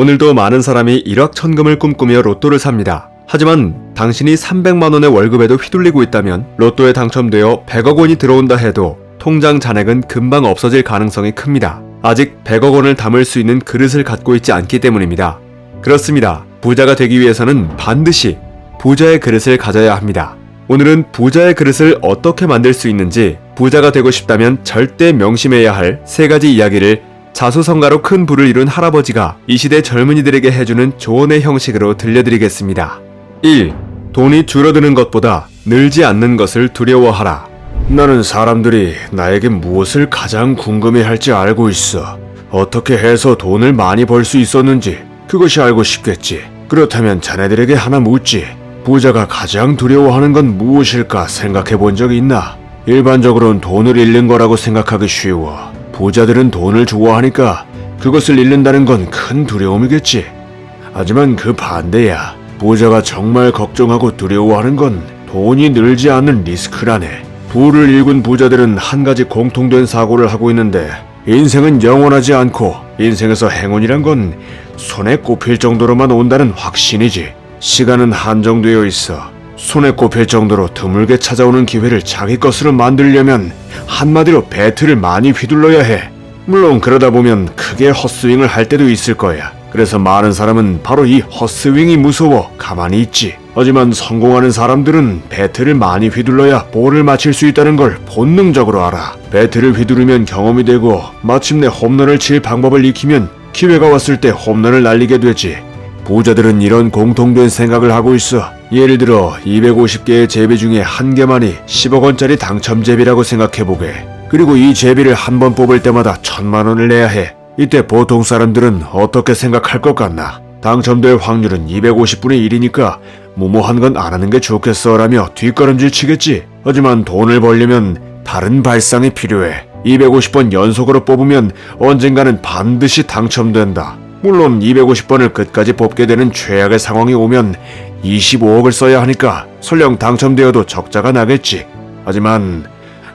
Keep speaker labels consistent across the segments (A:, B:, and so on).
A: 오늘도 많은 사람이 일확천금을 꿈꾸며 로또를 삽니다. 하지만 당신이 300만 원의 월급에도 휘둘리고 있다면 로또에 당첨되어 100억 원이 들어온다 해도 통장 잔액은 금방 없어질 가능성이 큽니다. 아직 100억 원을 담을 수 있는 그릇을 갖고 있지 않기 때문입니다. 그렇습니다. 부자가 되기 위해서는 반드시 부자의 그릇을 가져야 합니다. 오늘은 부자의 그릇을 어떻게 만들 수 있는지 부자가 되고 싶다면 절대 명심해야 할 세 가지 이야기를 자수성가로 큰 부를 이룬 할아버지가 이 시대 젊은이들에게 해주는 조언의 형식으로 들려드리겠습니다. 1. 돈이 줄어드는 것보다 늘지 않는 것을 두려워하라. 나는 사람들이 나에게 무엇을 가장 궁금해할지 알고 있어. 어떻게 해서 돈을 많이 벌 수 있었는지 그것이 알고 싶겠지. 그렇다면 자네들에게 하나 묻지. 부자가 가장 두려워하는 건 무엇일까 생각해 본 적이 있나? 일반적으로는 돈을 잃는 거라고 생각하기 쉬워. 부자들은 돈을 좋아하니까 그것을 잃는다는 건 큰 두려움이겠지. 하지만 그 반대야. 부자가 정말 걱정하고 두려워하는 건 돈이 늘지 않는 리스크라네. 부를 일군 부자들은 한 가지 공통된 사고를 하고 있는데 인생은 영원하지 않고 인생에서 행운이란 건 손에 꼽힐 정도로만 온다는 확신이지. 시간은 한정되어 있어. 손에 꼽힐 정도로 드물게 찾아오는 기회를 자기 것으로 만들려면 한마디로 배트를 많이 휘둘러야 해. 물론 그러다 보면 크게 헛스윙을 할 때도 있을 거야. 그래서 많은 사람은 바로 이 헛스윙이 무서워 가만히 있지. 하지만 성공하는 사람들은 배트를 많이 휘둘러야 볼을 맞힐 수 있다는 걸 본능적으로 알아. 배트를 휘두르면 경험이 되고 마침내 홈런을 칠 방법을 익히면 기회가 왔을 때 홈런을 날리게 되지. 부자들은 이런 공통된 생각을 하고 있어. 예를 들어 250개의 제비 중에 한 개만이 10억 원짜리 당첨 제비라고 생각해 보게. 그리고 이 제비를 한 번 뽑을 때마다 천만 원을 내야 해. 이때 보통 사람들은 어떻게 생각할 것 같나? 당첨될 확률은 250분의 1이니까 무모한 건 안 하는 게 좋겠어 라며 뒷걸음질 치겠지. 하지만 돈을 벌려면 다른 발상이 필요해. 250번 연속으로 뽑으면 언젠가는 반드시 당첨된다. 물론 250번을 끝까지 뽑게 되는 최악의 상황이 오면 25억을 써야 하니까 설령 당첨되어도 적자가 나겠지. 하지만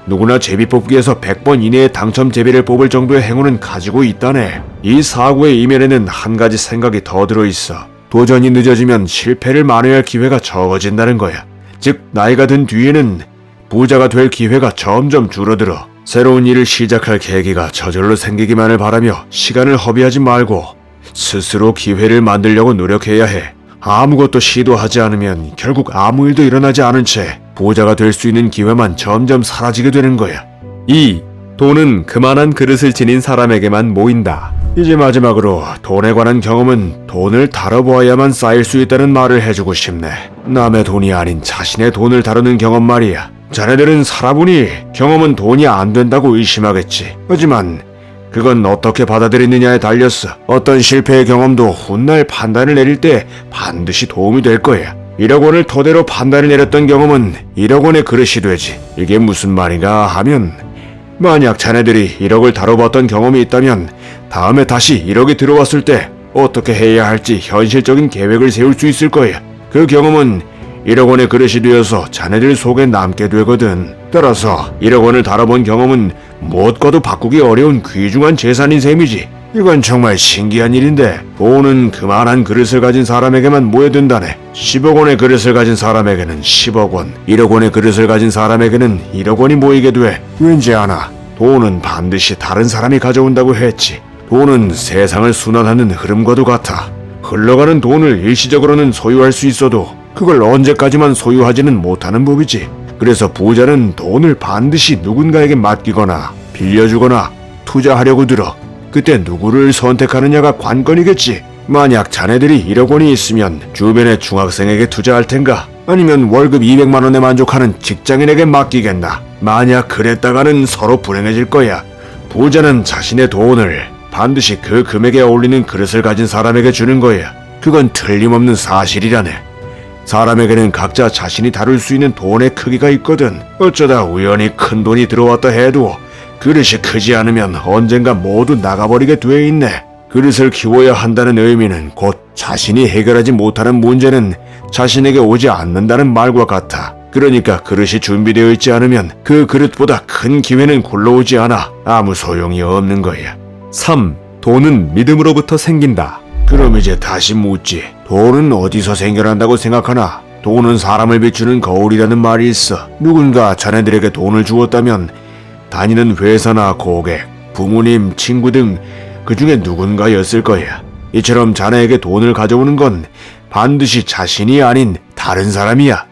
A: 누구나 제비 뽑기에서 100번 이내에 당첨 제비를 뽑을 정도의 행운은 가지고 있다네. 이 사고의 이면에는 한 가지 생각이 더 들어있어. 도전이 늦어지면 실패를 만회할 기회가 적어진다는 거야. 즉, 나이가 든 뒤에는 부자가 될 기회가 점점 줄어들어. 새로운 일을 시작할 계기가 저절로 생기기만을 바라며 시간을 허비하지 말고 스스로 기회를 만들려고 노력해야 해. 아무것도 시도하지 않으면 결국 아무 일도 일어나지 않은 채 부자가 될 수 있는 기회만 점점 사라지게 되는 거야. 2. 돈은 그만한 그릇을 지닌 사람에게만 모인다. 이제 마지막으로 돈에 관한 경험은 돈을 다뤄보아야만 쌓일 수 있다는 말을 해주고 싶네. 남의 돈이 아닌 자신의 돈을 다루는 경험 말이야. 자네들은 살아보니 경험은 돈이 안 된다고 의심하겠지. 하지만 그건 어떻게 받아들이느냐에 달렸어. 어떤 실패의 경험도 훗날 판단을 내릴 때 반드시 도움이 될 거야. 1억 원을 토대로 판단을 내렸던 경험은 1억 원의 그릇이 되지. 이게 무슨 말인가 하면 만약 자네들이 1억을 다뤄봤던 경험이 있다면 다음에 다시 1억이 들어왔을 때 어떻게 해야 할지 현실적인 계획을 세울 수 있을 거야. 그 경험은 1억 원의 그릇이 되어서 자네들 속에 남게 되거든. 따라서 1억 원을 다뤄본 경험은 무엇과도 바꾸기 어려운 귀중한 재산인 셈이지. 이건 정말 신기한 일인데 돈은 그만한 그릇을 가진 사람에게만 모여든다네. 10억 원의 그릇을 가진 사람에게는 10억 원, 1억 원의 그릇을 가진 사람에게는 1억 원이 모이게 돼. 왠지 아나? 돈은 반드시 다른 사람이 가져온다고 했지. 돈은 세상을 순환하는 흐름과도 같아. 흘러가는 돈을 일시적으로는 소유할 수 있어도 그걸 언제까지만 소유하지는 못하는 법이지. 그래서 부자는 돈을 반드시 누군가에게 맡기거나 빌려주거나 투자하려고 들어. 그때 누구를 선택하느냐가 관건이겠지. 만약 자네들이 1억 원이 있으면 주변의 중학생에게 투자할 텐가? 아니면 월급 200만 원에 만족하는 직장인에게 맡기겠나? 만약 그랬다가는 서로 불행해질 거야. 부자는 자신의 돈을 반드시 그 금액에 어울리는 그릇을 가진 사람에게 주는 거야. 그건 틀림없는 사실이라네. 사람에게는 각자 자신이 다룰 수 있는 돈의 크기가 있거든. 어쩌다 우연히 큰 돈이 들어왔다 해도 그릇이 크지 않으면 언젠가 모두 나가버리게 돼 있네. 그릇을 키워야 한다는 의미는 곧 자신이 해결하지 못하는 문제는 자신에게 오지 않는다는 말과 같아. 그러니까 그릇이 준비되어 있지 않으면 그 그릇보다 큰 기회는 굴러오지 않아 아무 소용이 없는 거야. 3. 돈은 믿음으로부터 생긴다.
B: 그럼 이제 다시 묻지. 돈은 어디서 생겨난다고 생각하나? 돈은 사람을 비추는 거울이라는 말이 있어. 누군가 자네들에게 돈을 주었다면 다니는 회사나 고객, 부모님, 친구 등 그 중에 누군가였을 거야. 이처럼 자네에게 돈을 가져오는 건 반드시 자신이 아닌 다른 사람이야.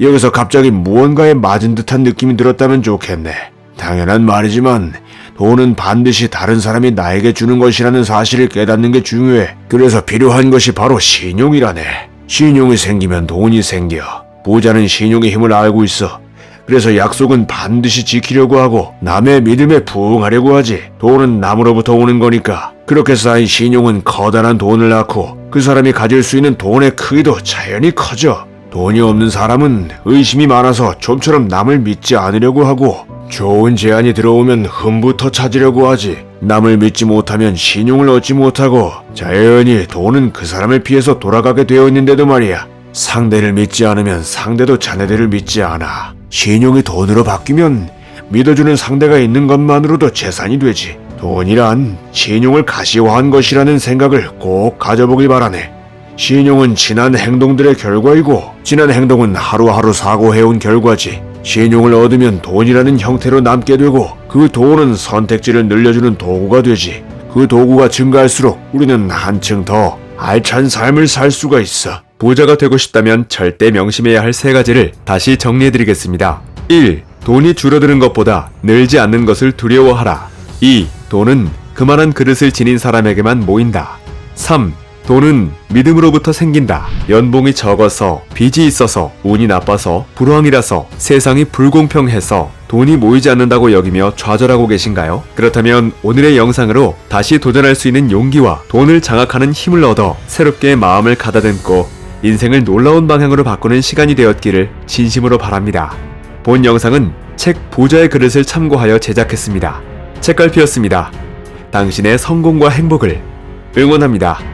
B: 여기서 갑자기 무언가에 맞은 듯한 느낌이 들었다면 좋겠네. 당연한 말이지만 돈은 반드시 다른 사람이 나에게 주는 것이라는 사실을 깨닫는 게 중요해. 그래서 필요한 것이 바로 신용이라네. 신용이 생기면 돈이 생겨. 부자는 신용의 힘을 알고 있어. 그래서 약속은 반드시 지키려고 하고 남의 믿음에 부응하려고 하지. 돈은 남으로부터 오는 거니까. 그렇게 쌓인 신용은 커다란 돈을 낳고 그 사람이 가질 수 있는 돈의 크기도 자연히 커져. 돈이 없는 사람은 의심이 많아서 좀처럼 남을 믿지 않으려고 하고 좋은 제안이 들어오면 흠부터 찾으려고 하지. 남을 믿지 못하면 신용을 얻지 못하고 자연히 돈은 그 사람을 피해서 돌아가게 되어 있는데도 말이야. 상대를 믿지 않으면 상대도 자네들을 믿지 않아. 신용이 돈으로 바뀌면 믿어주는 상대가 있는 것만으로도 재산이 되지. 돈이란 신용을 가시화한 것이라는 생각을 꼭 가져보길 바라네. 신용은 지난 행동들의 결과이고 지난 행동은 하루하루 사고해온 결과지. 신용을 얻으면 돈이라는 형태로 남게 되고 그 돈은 선택지를 늘려주는 도구가 되지. 그 도구가 증가할수록 우리는 한층 더 알찬 삶을 살 수가 있어.
A: 부자가 되고 싶다면 절대 명심해야 할 세 가지를 다시 정리해드리겠습니다. 1. 돈이 줄어드는 것보다 늘지 않는 것을 두려워하라. 2. 돈은 그만한 그릇을 지닌 사람에게만 모인다. 3. 돈은 믿음으로부터 생긴다. 연봉이 적어서, 빚이 있어서, 운이 나빠서, 불황이라서, 세상이 불공평해서 돈이 모이지 않는다고 여기며 좌절하고 계신가요? 그렇다면 오늘의 영상으로 다시 도전할 수 있는 용기와 돈을 장악하는 힘을 얻어 새롭게 마음을 가다듬고 인생을 놀라운 방향으로 바꾸는 시간이 되었기를 진심으로 바랍니다. 본 영상은 책 부자의 그릇을 참고하여 제작했습니다. 책갈피였습니다. 당신의 성공과 행복을 응원합니다.